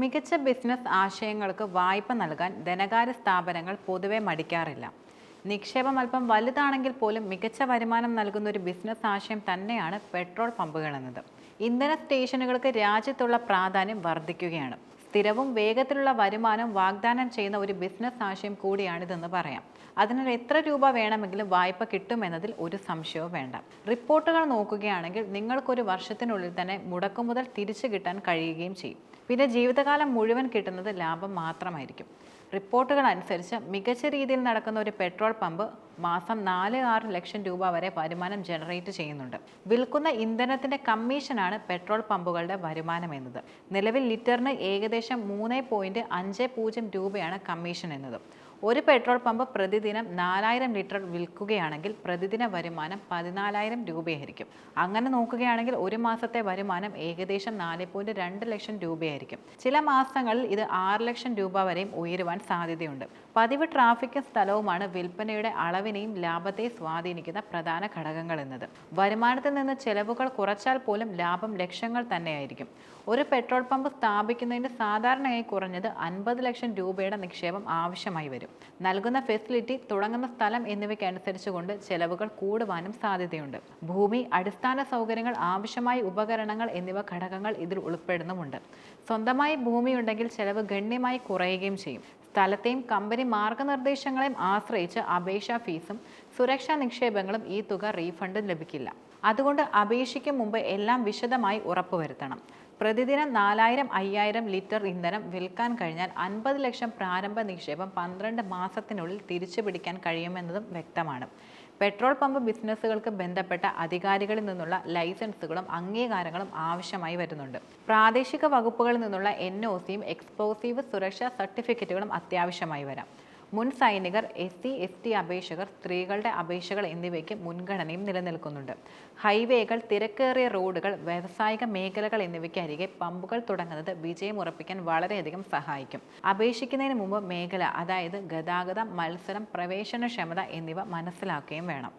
മികച്ച ബിസിനസ് ആശയങ്ങൾക്ക് വായ്പ നൽകാൻ ധനകാര്യ സ്ഥാപനങ്ങൾ പൊതുവെ മടിക്കാറില്ല. നിക്ഷേപം അല്പം വലുതാണെങ്കിൽ പോലും മികച്ച വരുമാനം നൽകുന്ന ഒരു ബിസിനസ് ആശയം തന്നെയാണ് പെട്രോൾ പമ്പുകൾ എന്നത് ഇന്ധന സ്റ്റേഷനുകൾക്ക് രാജ്യത്തുള്ള പ്രാധാന്യം വർദ്ധിക്കുകയാണ്. സ്ഥിരവും വേഗത്തിലുള്ള വരുമാനം വാഗ്ദാനം ചെയ്യുന്ന ഒരു ബിസിനസ് ആശയം കൂടിയാണിതെന്ന് പറയാം. അതിനാൽ എത്ര രൂപ വേണമെങ്കിലും വായ്പ കിട്ടുമെന്നതിൽ ഒരു സംശയവും വേണ്ട. റിപ്പോർട്ടുകൾ നോക്കുകയാണെങ്കിൽ നിങ്ങൾക്കൊരു വർഷത്തിനുള്ളിൽ തന്നെ മുടക്കുമുതൽ തിരിച്ചു കിട്ടാൻ കഴിയുകയും ചെയ്യും. പിന്നെ ജീവിതകാലം മുഴുവൻ കിട്ടുന്നത് ലാഭം മാത്രമായിരിക്കും. റിപ്പോർട്ടുകൾ അനുസരിച്ച് മികച്ച രീതിയിൽ നടക്കുന്ന ഒരു പെട്രോൾ പമ്പ് മാസം നാല് ആറ് ലക്ഷം രൂപ വരെ വരുമാനം ജനറേറ്റ് ചെയ്യുന്നുണ്ട്. വിൽക്കുന്ന ഇന്ധനത്തിന്റെ കമ്മീഷനാണ് പെട്രോൾ പമ്പുകളുടെ വരുമാനം എന്നത്. നിലവിൽ ലിറ്ററിന് ഏകദേശം മൂന്ന് പോയിന്റ് അഞ്ച് പൂജ്യം രൂപയാണ് കമ്മീഷൻ എന്നത്. ഒരു പെട്രോൾ പമ്പ് പ്രതിദിനം നാലായിരം ലിറ്റർ വിൽക്കുകയാണെങ്കിൽ പ്രതിദിന വരുമാനം പതിനാലായിരം രൂപയായിരിക്കും. അങ്ങനെ നോക്കുകയാണെങ്കിൽ ഒരു മാസത്തെ വരുമാനം ഏകദേശം നാല് പോയിന്റ് രണ്ട് ലക്ഷം രൂപയായിരിക്കും. ചില മാസങ്ങളിൽ ഇത് ആറ് ലക്ഷം രൂപ വരെയും ഉയരുവാൻ സാധ്യതയുണ്ട്. പതിവ് ട്രാഫിക്കും സ്ഥലവുമാണ് വിൽപ്പനയുടെ അളവിനെയും ലാഭത്തെ സ്വാധീനിക്കുന്ന പ്രധാന ഘടകങ്ങൾ എന്നത്. വരുമാനത്തിൽ നിന്ന് ചെലവുകൾ കുറച്ചാൽ പോലും ലാഭം ലക്ഷങ്ങൾ തന്നെയായിരിക്കും. ഒരു പെട്രോൾ പമ്പ് സ്ഥാപിക്കുന്നതിന് സാധാരണയായി കുറഞ്ഞത് അൻപത് ലക്ഷം രൂപയുടെ നിക്ഷേപം ആവശ്യമായി വരും. നൽകുന്ന ഫെസിലിറ്റി തുടങ്ങുന്ന സ്ഥലം എന്നിവയ്ക്ക് അനുസരിച്ചുകൊണ്ട് ചെലവുകൾ കൂടുവാനും സാധ്യതയുണ്ട്. ഭൂമി അടിസ്ഥാന സൗകര്യങ്ങൾ ആവശ്യമായ ഉപകരണങ്ങൾ എന്നിവ ഘടകങ്ങൾ ഇതിൽ ഉൾപ്പെടുന്നുമുണ്ട്. സ്വന്തമായി ഭൂമിയുണ്ടെങ്കിൽ ചെലവ് ഗണ്യമായി കുറയുകയും ചെയ്യും. സ്ഥലത്തെയും കമ്പനി മാർഗനിർദ്ദേശങ്ങളെയും ആശ്രയിച്ച് അപേക്ഷാ ഫീസും സുരക്ഷാ നിക്ഷേപങ്ങളും ഈ തുക റീഫണ്ട് ലഭിക്കില്ല. അതുകൊണ്ട് അപേക്ഷയ്ക്ക് മുമ്പ് എല്ലാം വിശദമായി ഉറപ്പുവരുത്തണം. പ്രതിദിനം നാലായിരം അയ്യായിരം ലിറ്റർ ഇന്ധനം വിൽക്കാൻ കഴിഞ്ഞാൽ അൻപത് ലക്ഷം പ്രാരംഭ നിക്ഷേപം പന്ത്രണ്ട് മാസത്തിനുള്ളിൽ തിരിച്ചു പിടിക്കാൻ കഴിയുമെന്നതും വ്യക്തമാണ്. പെട്രോൾ പമ്പ് ബിസിനസ്സുകൾക്ക് ബന്ധപ്പെട്ട അധികാരികളിൽ നിന്നുള്ള ലൈസൻസുകളും അംഗീകാരങ്ങളും ആവശ്യമായി വരുന്നുണ്ട്. പ്രാദേശിക വകുപ്പുകളിൽ നിന്നുള്ള എൻ ഒ സിയും എക്സ്പ്ലോസീവ് സുരക്ഷാ സർട്ടിഫിക്കറ്റുകളും അത്യാവശ്യമായി വരാം. മുൻ സൈനികർ എസ് സി എസ് ടി അപേക്ഷകർ സ്ത്രീകളുടെ അപേക്ഷകൾ എന്നിവയ്ക്ക് മുൻഗണനയും നിലനിൽക്കുന്നുണ്ട്. ഹൈവേകൾ തിരക്കേറിയ റോഡുകൾ വ്യാവസായിക മേഖലകൾ എന്നിവയ്ക്ക് അരികെ പമ്പുകൾ തുടങ്ങുന്നത് വിജയം ഉറപ്പിക്കാൻ വളരെയധികം സഹായിക്കും. അപേക്ഷിക്കുന്നതിന് മുമ്പ് മേഖല അതായത് ഗതാഗതം മത്സരം പ്രവേശനക്ഷമത എന്നിവ മനസ്സിലാക്കുകയും വേണം.